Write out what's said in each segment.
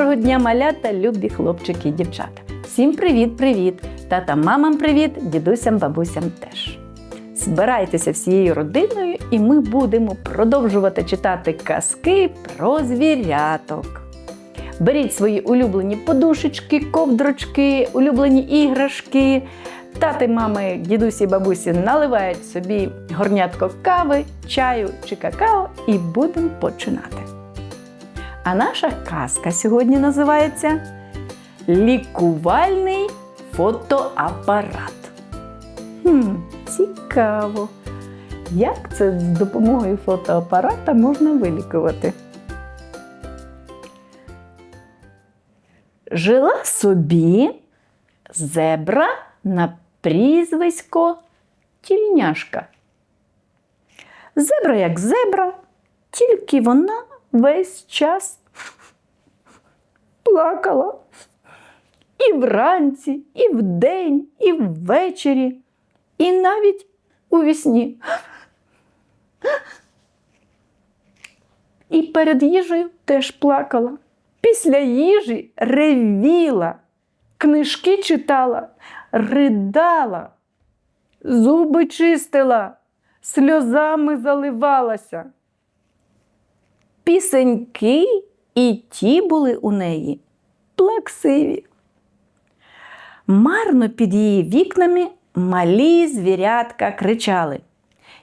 доброго дня, малята, любі хлопчики і дівчата. Всім привіт-привіт! Татам, мамам привіт, дідусям, бабусям теж. Збирайтеся всією родиною, і ми будемо продовжувати читати казки про звіряток. Беріть свої улюблені подушечки, ковдрочки, улюблені іграшки. Тати, мами, дідусі, бабусі наливають собі горнятко кави, чаю чи какао і будемо починати. А наша казка сьогодні називається Лікувальний фотоапарат. Хм, цікаво. Як це з допомогою фотоапарата можна вилікувати? Жила собі зебра на прізвисько тільняшка. Зебра як зебра, тільки вона весь час плакала. І вранці, і вдень, і ввечері, і навіть у вісні. І перед їжею теж плакала. Після їжі ревіла, книжки читала, ридала, зуби чистила, сльозами заливалася. Пісеньки і ті були у неї плаксиві. Марно під її вікнами малі звірятка кричали.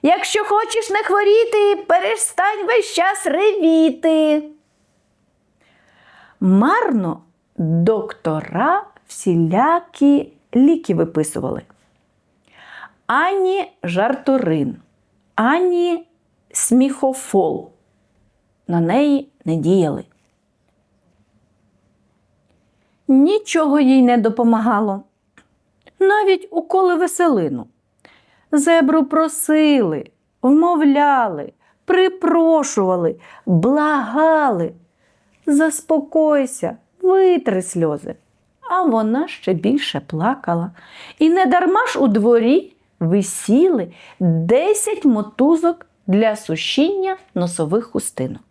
Якщо хочеш не хворіти, перестань весь час ревіти. Марно доктора всілякі ліки виписували. Ані жартурин, ані сміхофол на неї не діяли. Нічого їй не допомагало. Навіть уколи веселину. Зебру просили, вмовляли, припрошували, благали. Заспокойся, витри сльози. А вона ще більше плакала. І не дарма ж у дворі висіли 10 мотузок для сушіння носових хустинок.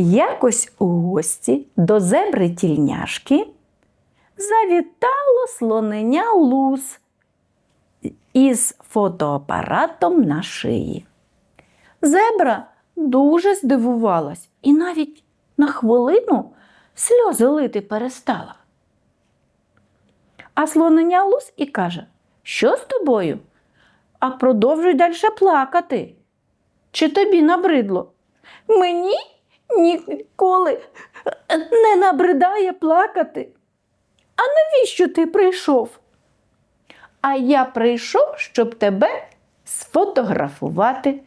Якось у гості до зебри тільняшки завітало слоненя лус із фотоапаратом на шиї. Зебра дуже здивувалась і навіть на хвилину сльози лити перестала. А слоненя лус і каже, що з тобою? А продовжуй далі плакати. Чи тобі набридло? Мені ніколи не набридає плакати. А навіщо ти прийшов? А я прийшов, щоб тебе сфотографувати.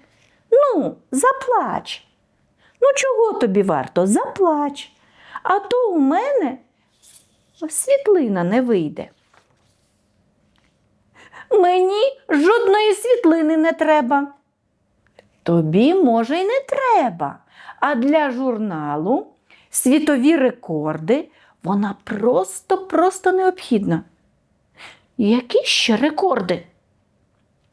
Ну, заплач. Ну, чого тобі варто? Заплач. А то у мене світлина не вийде. Мені жодної світлини не треба. Тобі, може, й не треба. А для журналу світові рекорди вона просто-просто необхідна. Які ще рекорди?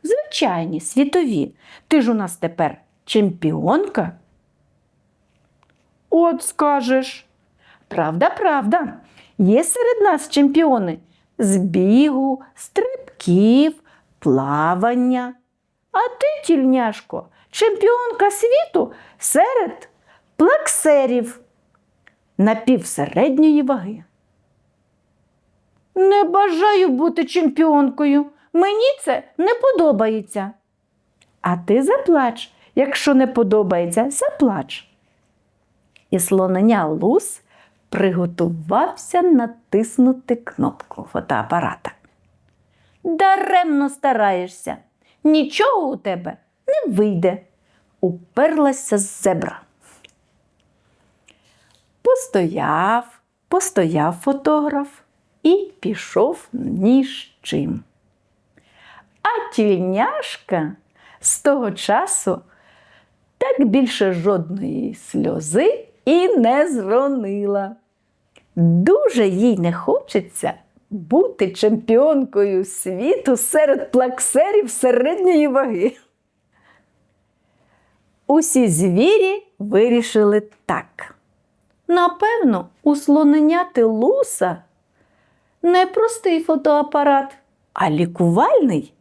Звичайні, світові. Ти ж у нас тепер чемпіонка? От скажеш. Правда, правда. Є серед нас чемпіони з бігу, стрибків, плавання. А ти, тільняшко, чемпіонка світу серед плаксерів напівсередньої ваги. Не бажаю бути чемпіонкою. Мені це не подобається. А ти заплач, якщо не подобається, заплач. І слоненя лус приготувався натиснути кнопку фотоапарата. Даремно стараєшся, нічого у тебе не вийде, уперлася зебра. Постояв, постояв фотограф і пішов ні з чим. А тільняшка з того часу так більше жодної сльози і не зронила. Дуже їй не хочеться бути чемпіонкою світу серед плаксерів середньої ваги. Усі звірі вирішили так. Напевно, у слоненяти луса не простий фотоапарат, а лікувальний,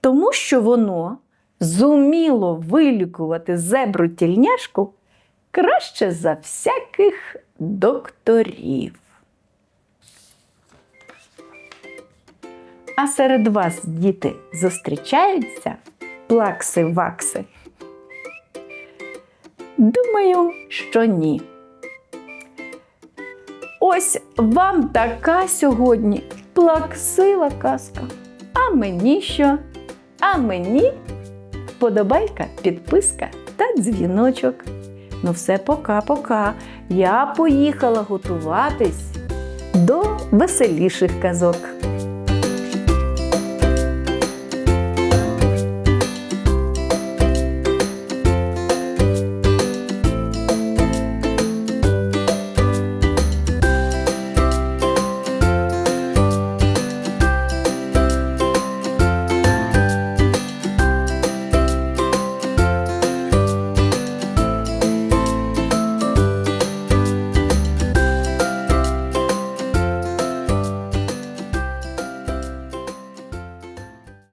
тому що воно зуміло вилікувати зебру тільняшку краще за всяких докторів. А серед вас діти зустрічаються плакси-вакси? Думаю, що ні. Ось вам така сьогодні плаксива казка. А мені що? А мені вподобайка, підписка та дзвіночок. Ну все, пока-пока. Я поїхала готуватись до веселіших казок.